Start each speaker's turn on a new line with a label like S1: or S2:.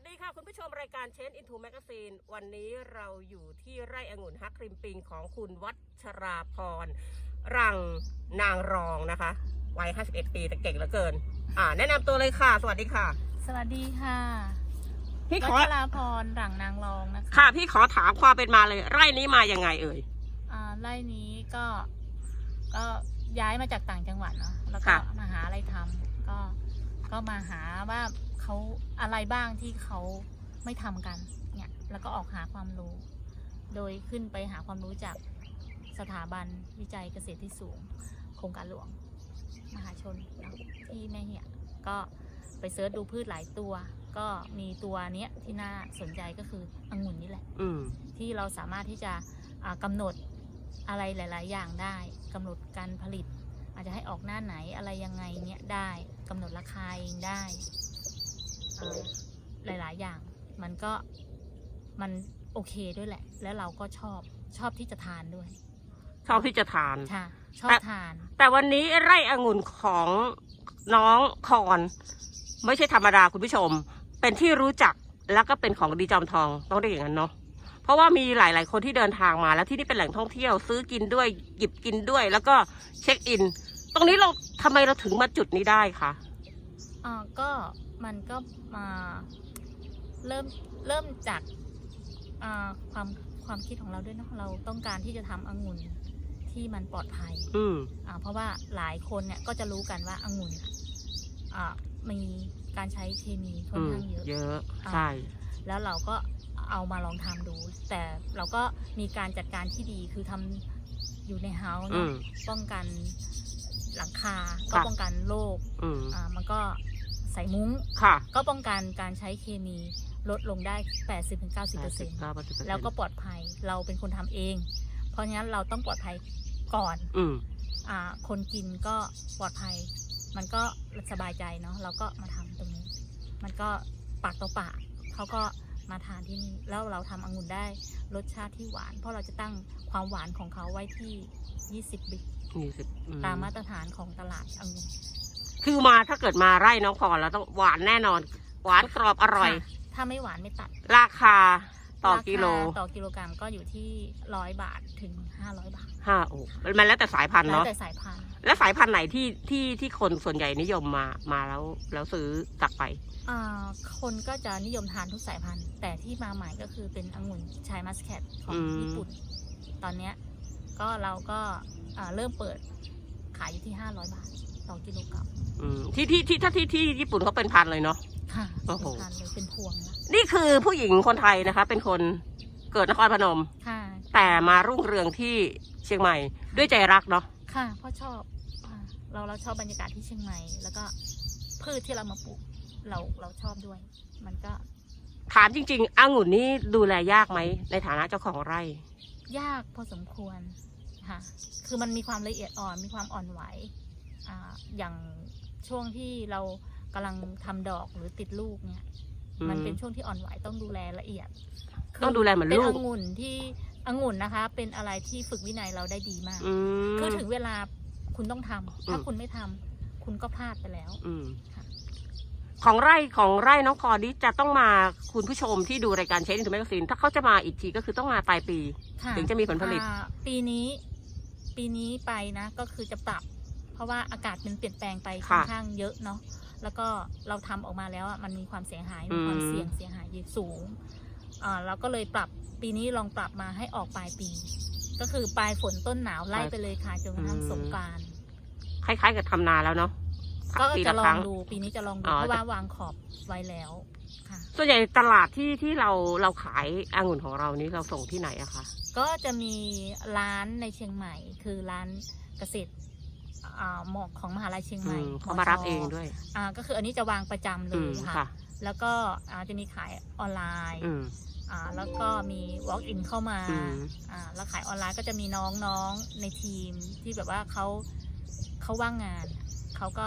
S1: สดีค่ะคุณผู้ชมรายการเชนอินทูแมกซีนวันนี้เราอยู่ที่ไร่องุ่นฮักคริมปิงของคุณวัชราพร รังนางรองนะคะวัย51 ปีแต่เก่งเหลือเกิน อ่า แนะนำตัวเลยค่ะ สวัสดีค่ะ
S2: สวัสดีค่ะ
S1: พี่ข
S2: วั
S1: อ
S2: ชราพรหลังนางรองนะคะ
S1: ค่ะ พี่ขอถามความเป็นมาเลย ไร่นี้มายังไงเอ่ย
S2: อ่าไร่นี้ก็ก็ย้ายมาจากต่างจังหวัดเนาะแล้วก็
S1: ค่ะ
S2: มาหาอะไรทำก็ ก็มาหาว่าเขาอะไรบ้างที่เขาไม่ทำกันเนี่ยแล้วก็ออกหาความรู้ โดยขึ้นไปหาความรู้จากสถาบันวิจัยเกษตรที่สูง โครงการหลวง มหาชนเนาะที่แม่เหี่ยก็ไปเสิร์ชดูพืชหลายตัว ก็มีตัวเนี้ยที่น่าสนใจก็คือองุ่นนี่แหละ
S1: อืม
S2: ที่เราสามารถที่จะอ่ากำหนดอะไรหลาย ๆ อย่างได้กำหนดการผลิต อาจจะให้ออกหน้าไหนอะไรยังไงเนี่ยได้ กำหนดราคาเองได้อ่าหลาย ๆ อย่าง มันก็มันโอเคด้วยแหละ แล้วเราก็ชอบชอบที่จะทานด้วย
S1: ชอบที่จะทาน
S2: ค่ะชอบ
S1: แต่
S2: ทาน
S1: แต่วันนี้ไร่องุ่นของน้องคอน ไม่ใช่ธรรมดาคุณผู้ชม เป็นที่รู้จักแล้วก็เป็นของดีจอมทองต้องเรียกอย่างนั้นเนาะเพราะว่ามีหลาย ๆ คนที่เดินทางมาแล้วที่นี่เป็นแหล่งท่องเที่ยว ซื้อกินด้วยหยิบกินด้วย แล้วก็เช็คอิน ตรงนี้เราทำไมเราถึงมาจุดนี้ได้คะ
S2: อ่าก็มันก็มาเริ่มเริ่มจากอ่าความความคิดของเราด้วยเนาะเราต้องการที่จะทำองุ่นที่มันปลอดภัย
S1: อืม
S2: อ่าเพราะว่าหลายคนเนี่ยก็จะรู้กันว่าองุ่นอ่ามีการใช้เคมีค่อน
S1: อืม
S2: ข้างเยอะ
S1: เยอะ
S2: อ่า
S1: ใช่
S2: แล้วเราก็เอามาลองทำดู แต่เราก็มีการจัดการที่ดีคือทำอยู่ในเฮาส์
S1: อื
S2: เนาะ
S1: ม
S2: ป้องกัน หลังคา ก็
S1: ค่ะ
S2: ป้องกันโรค
S1: อืม
S2: อ่ามันก็ใส่มุ้ง
S1: ค่ะ
S2: ก็ป้องกันการใช้เคมีลดลงได้ 80-90%แล้วก็ปลอดภัยเราเป็นคนทำเอง เพราะงั้นเราต้องปลอดภัยก่อน
S1: อืม
S2: อ่าคนกินก็ปลอดภัย มันก็สบายใจเนาะเราก็มาทำตรงนี้ มันก็ปากต่อปากเขาก็ มาทานที่นี่แล้วเราทำองุ่นได้รสชาติที่หวาน เพราะเราจะตั้งความหวานของเขาไว้ที่ 20 บิก
S1: ยี่สิบอืม
S2: ตามมาตรฐานของตลาดองุ่น
S1: คือมาถ้าเกิดมาไร่น้องพรแล้วต้องหวานแน่นอน หวานกรอบอร่อย
S2: ค่ะถ้าไม่หวานไม่ตัด
S1: ราคา ต่อกิโล
S2: ราคาต่อกิโลกรัมก็อยู่ที่ร้อยบาทถึงห้าร้อยบาท
S1: ห้าโอ้มันแล้วแต่สายพันธุ์
S2: แล้ว
S1: เนาะ
S2: แต่สายพันธุ์
S1: แล้วสายพันธุ์ไหนที่ที่ที่คนส่วนใหญ่นิยมมามาแล้วแล้วซื้อกลับไป
S2: อ่าคนก็จะนิยมทานทุกสายพันธุ์ แต่ที่มาใหม่ก็คือเป็นองุ่นชายมัสแคทของ
S1: อืม
S2: ญี่ปุ่น ตอนเนี้ยก็เราก็อ่าเริ่มเปิดขายอยู่ที่500บาทต่อกิโลกรัม
S1: อืมที่ที่ที่ถ้าที่ที่ญี่ปุ่นเขาเป็นพันเลยเนาะ
S2: ค่ะ
S1: โอ้โห
S2: เป็นพันเลยเป็นพวงละ
S1: นี่คือผู้หญิงคนไทยนะคะ เป็นคนเกิดนครพนม
S2: ค่ะ
S1: แต่มารุ่งเรืองที่เชียงใหม่ ด้วยใจรักเนาะ
S2: ค่ะเพราะชอบอ่าเราเราชอบบรรยากาศที่เชียงใหม่ แล้วก็พืชที่เรามาปลูกเราเราชอบด้วย มันก็
S1: ถามจริง ๆองุ่นนี่ดูแลยากไหม ในฐานะเจ้าของไร่
S2: ยากพอสมควรค่ะ คือมันมีความละเอียดอ่อนมีความอ่อนไหวอ่าอย่างช่วงที่เรา กำลังทำดอกหรือติดลูกเนี่ย
S1: อืม
S2: มันเป็นช่วงที่อ่อนไหวต้องดูแลละเอียด
S1: ต้องดูแลเหมือนลูก
S2: เป็นองุ่นที่องุ่นนะคะ เป็นอะไรที่ฝึกวินัยเราได้ดีมาก
S1: อืม
S2: คือถึงเวลาคุณต้องทำถ้า
S1: อืม
S2: คุณไม่ทำคุณก็พลาดไปแล้ว
S1: อืม
S2: ค่ะ
S1: ของไร่ของไร่น้องพรนี้จะต้องมาคุณผู้ชมที่ดูรายการเชนอินทูแมกซีนถ้าเขาจะมาอีกทีก็คือต้องมาปลายปี
S2: ค่ะ
S1: ถึงจะมีผลผลิต
S2: อ่าปีนี้ ปีนี้ไปนะ ก็คือจะปรับ เพราะว่าอากาศมันเปลี่ยนแปลงไปค่
S1: ค่ะ
S2: อนข้างเยอะเนาะ แล้วก็เราทำออกมาแล้วอะมันมีความเสียหายมีความ
S1: อืม
S2: เสี่ยงเสียหายสูงอ่าเราก็เลยปรับปีนี้ลองปรับมาให้ออกปลายปี ก็คือปลายฝนต้นหนาวไล่ไปเลยค่ะจนกระทั่งสงกราร
S1: คล้ายๆกับทำนาแล้วเนาะ
S2: ก็
S1: ปี
S2: จะ
S1: ละ
S2: ล
S1: ค
S2: อ
S1: รั้
S2: ง
S1: ง
S2: ดูปีนี้จะลองดู
S1: อ๋อ
S2: เพราะว่าวางขอบไว้แล้วค่ะ
S1: ส่วนใหญ่ตลาดที่ที่เราเราขายองุ่นของเรานี้เราส่งที่ไหนอะคะ
S2: ก็จะมีร้านในเชียงใหม่คือร้านเกษตร อ่าหมอกของมหาลัยเชียงให
S1: อื
S2: ม่
S1: มเขามารับ
S2: ช
S1: เองด้วย
S2: อ่าก็คืออันนี้จะวางประจำเล
S1: อืม
S2: ยค่ะ
S1: ค่ะ
S2: แล้วก็อ่าจะมีขายออนไลน์
S1: อืม
S2: อ่าแล้วก็มี walk in เข้ามา
S1: อืม
S2: อ่าแล้วขายออนไลน์ก็จะมีน้องๆในทีมที่แบบว่าเขาเขาว่างงานเขาก็